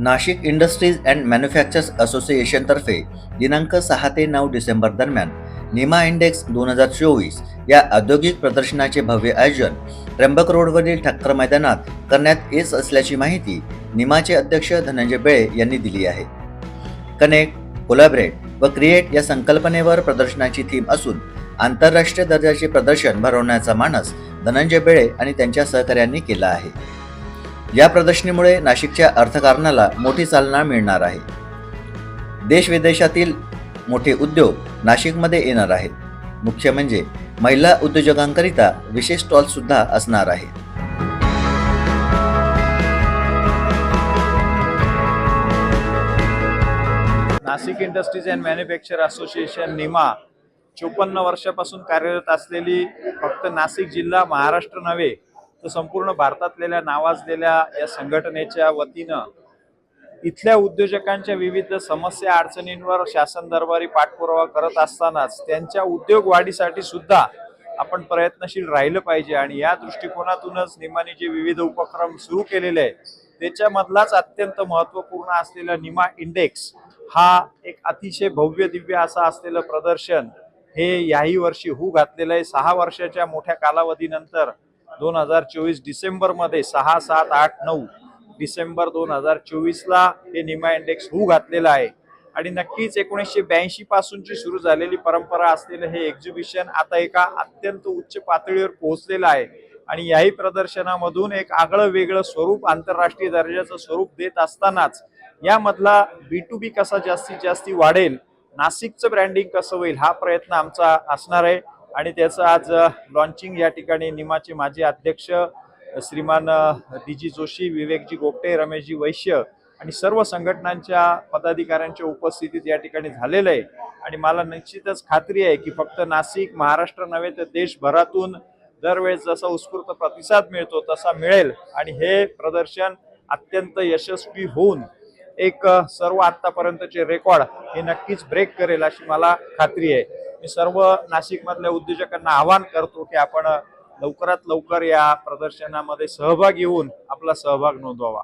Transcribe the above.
Nashik industries and manufactures असोसिएशनतर्फे दिनांक सहा ते नऊ डिसेंबर दरम्यान निमा इंडेक्स दोन हजार चोवीस या औद्योगिक प्रदर्शनाचे भव्य आयोजन त्र्यंबक रोडवरील ठाकर मैदानात करण्यात येत असल्याची माहिती निमाचे अध्यक्ष धनंजय बेळे यांनी दिली आहे. कनेक्ट कोलॅबरेट व क्रिएट या संकल्पनेवर प्रदर्शनाची थीम असून आंतरराष्ट्रीय दर्जाचे प्रदर्शन भरवण्याचा मानस धनंजय बेळे आणि त्यांच्या सहकाऱ्यांनी केला आहे. या प्रदर्शनीमुळे नाशिकच्या अर्थकारणाला मोठी चालना मिळणार आहे. देश विदेशातील मोठे उद्योग नाशिकमध्ये येणार आहेत. मुख्य म्हणजे महिला उद्योजकांकरिता विशेष स्टॉल सुद्धा असणार आहे. Nashik industries and manufacture association NIMA चोपन्न वर्षापासून कार्यरत असलेली फक्त नाशिक जिल्हा महाराष्ट्र नव्हे तर संपूर्ण भारतातलेल्या नावाजलेल्या या संघटनेच्या वतीनं इथल्या उद्योजकांच्या विविध समस्या अडचणींवर शासन दरबारी पाठपुरावा करत असतानाच त्यांच्या उद्योग वाढीसाठी सुद्धा आपण प्रयत्नशील राहिलं पाहिजे. आणि या दृष्टिकोनातूनच निमाने जे विविध उपक्रम सुरू केलेले आहे त्याच्यामधलाच अत्यंत महत्त्वपूर्ण असलेला निमा इंडेक्स हा एक अतिशय भव्य दिव्य असा असलेलं प्रदर्शन हे याही वर्षी होऊ घातलेलं आहे. सहा वर्षाच्या मोठ्या कालावधीनंतर दोन हजार चोवीस डिसेंबरमध्ये सहा सात आठ नऊ डिसेंबर दोन हजार चोवीसला हे निमा इंडेक्स होऊ घातलेलं आहे. आणि नक्कीच एकोणीसशे ब्याऐंशी पासूनची सुरू झालेली परंपरा असलेलं हे एक्झिबिशन आता एका अत्यंत उच्च पातळीवर पोहोचलेलं आहे. आणि याही प्रदर्शनामधून एक आगळं वेगळं स्वरूप आंतरराष्ट्रीय दर्जाचं स्वरूप देत असतानाच यामधला बी टू बी कसा जास्तीत जास्ती वाढेल नाशिकचं ब्रँडिंग कसं होईल हा प्रयत्न आमचा असणार आहे. आणि त्याचं आज लॉन्चिंग या ठिकाणी निमाचे माजी अध्यक्ष श्रीमान दिजी जोशी विवेकजी गोपटे रमेशजी वैश्य आणि सर्व संघटनांच्या पदाधिकाऱ्यांच्या उपस्थितीत या ठिकाणी झालेलं आहे. आणि मला निश्चितच खात्री आहे की फक्त नाशिक महाराष्ट्र नव्हे तर देशभरातून दरवेळेस जसा उत्स्फूर्त प्रतिसाद मिळतो तसा मिळेल. आणि हे प्रदर्शन अत्यंत यशस्वी होऊन एक सर्व आत्तापर्यंतचे रेकॉर्ड हे नक्कीच ब्रेक करेल अशी मला खात्री आहे. मी सर्व नाशिकमधल्या उद्योजकांना आवाहन करतो की आपण लवकरात लवकर या प्रदर्शनामध्ये सहभाग येऊन आपला सहभाग नोंदवावा.